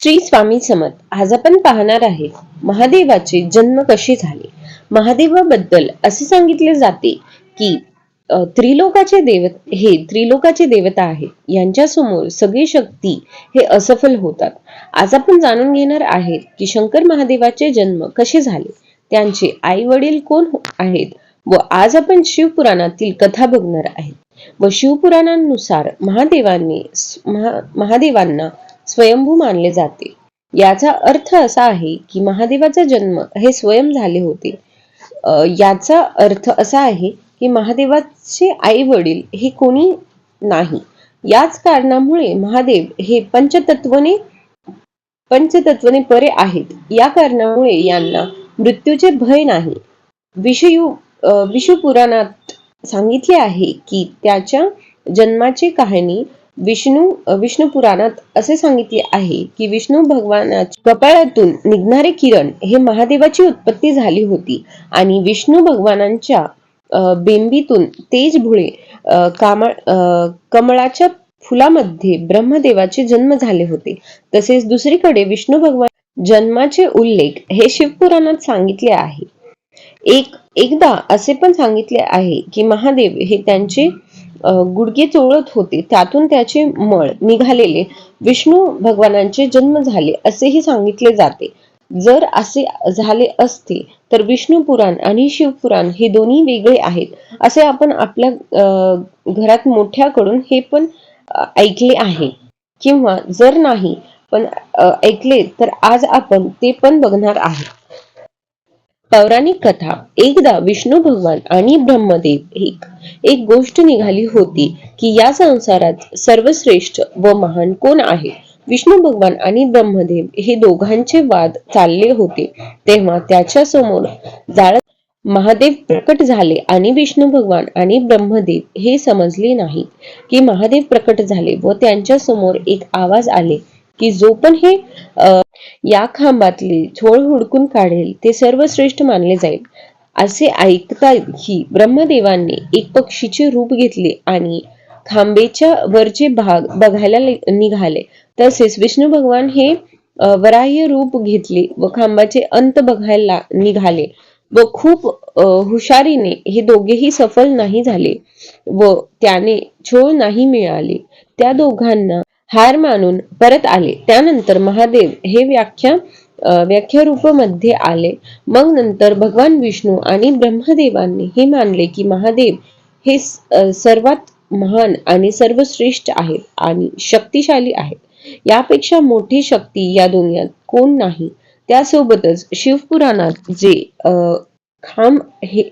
श्री स्वामी समत आज आपण पाहणार आहे महादेवाचे जन्म कसे झाले? महादेवाबद्दल असे सांगितले जाते की त्रिलोकाचे देवत हे त्रिलोकाचे देवता आहेत. यांच्या समोर सगळी शक्ती हे असफल होतात. आज आपण जाणून घेणार आहेत की शंकर महादेवाचे जन्म कसे झाले? त्यांचे आई वडील कोण हो-, आहेत? व आज आपण शिवपुराणातील कथा बघणार आहेत. व शिवपुराणानुसार महादेवांनी महा- महादेवांना स्वयंभू मानले जाते. याचा अर्थ असा आहे की महादेवाचा जन्म हे स्वयं झाले होते. याचा अर्थ असा आहे की महादेवाचे आई वडील हे कोणी नाही. याच कारणामुळे महादेव हे पंचतत्वने पंचतत्वने परे आहेत. या कारणामुळे यांना मृत्यूचे भय नाही. विषयू विषुपुराणात सांगितले आहे की त्याच्या जन्माची कहाणी विष्णू विष्णू पुराणात असे सांगितले आहे की विष्णू भगवानाच्या कपाळातून निघणारे किरण हे महादेवाची उत्पत्ती झाली होती आणि विष्णू भगवानांच्या बिंबीतून बेंबीतून तेज भुळे कामळ कमळाच्या फुलामध्ये ब्रह्मदेवाचे जन्म झाले होते. तसेच दुसरीकडे विष्णू भगवान जन्माचे उल्लेख हे शिवपुराणात सांगितले आहे. एक एकदा असे पण सांगितले आहे की महादेव हे त्यांचे गुडघे चोळत होते. त्यातून त्याचे मळ निघालेले विष्णू भगवानांचे जन्म झाले असेही सांगितले जाते. जर असे झाले असते तर विष्णू पुराण आणि शिवपुराण हे दोन्ही वेगळे आहेत असे आपण आपल्या घरात मोठ्याकडून हे पण ऐकले आहे. किंवा जर नाही पण ऐकले तर आज आपण ते पण बघणार आहे पौराणिक कथा एकदा विष्णू भगवान आणि ब्रह्मदेव एक एक गोष्ट निघाली होती की या संसारात सर्वश्रेष्ठ व महान कोण आहे? विष्णू भगवान आणि ब्रह्मदेव हे दोघांचे वाद चालले होते. तेव्हा त्याच्यासमोर जाळत महादेव प्रकट झाले आणि विष्णू भगवान आणि ब्रह्मदेव हे समजले नाही की महादेव प्रकट झाले व त्यांच्यासमोर एक आवाज आले की जो पण हे या खांबातले झोळ हुडकून काढेल ते सर्वश्रेष्ठ मानले जाईल. असे ऐकता ही ब्रह्मदेवांनी एक पक्षीचे रूप घेतले आणि खांबेच्या वरचे भाग बघायला निघाले. तसेच विष्णू भगवान हे वराह्य रूप घेतले व खांबाचे अंत बघायला निघाले व खूप हुशारीने हे दोघेही सफल नाही झाले व त्याने झोळ नाही मिळाले. त्या दोघांना हार मानून परत आले. त्यानंतर महादेव हे व्याख्या व्याख्या व्याख्या रूपामध्ये आले. मग नंतर भगवान विष्णू आणि ब्रह्मदेवांनी हे मानले की महादेव हे सर्वात महान आणि सर्वश्रेष्ठ आहेत आणि शक्तिशाली आहेत. यापेक्षा मोठी शक्ती या दुनियात कोण नाही. त्यासोबतच शिवपुराणात जे अं खांब हे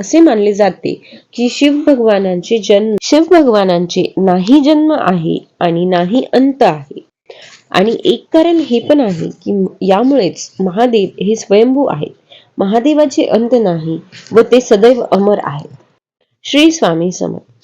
असे मानले जाते की शिव भगवानांचे जन्म शिव भगवानांचे नाही जन्म आहे आणि नाही अंत आहे. आणि एक कारण हे पण आहे की यामुळेच महादेव हे स्वयंभू आहेत. महादेवाचे अंत नाही व ते सदैव अमर आहेत. श्री स्वामी समर्थ.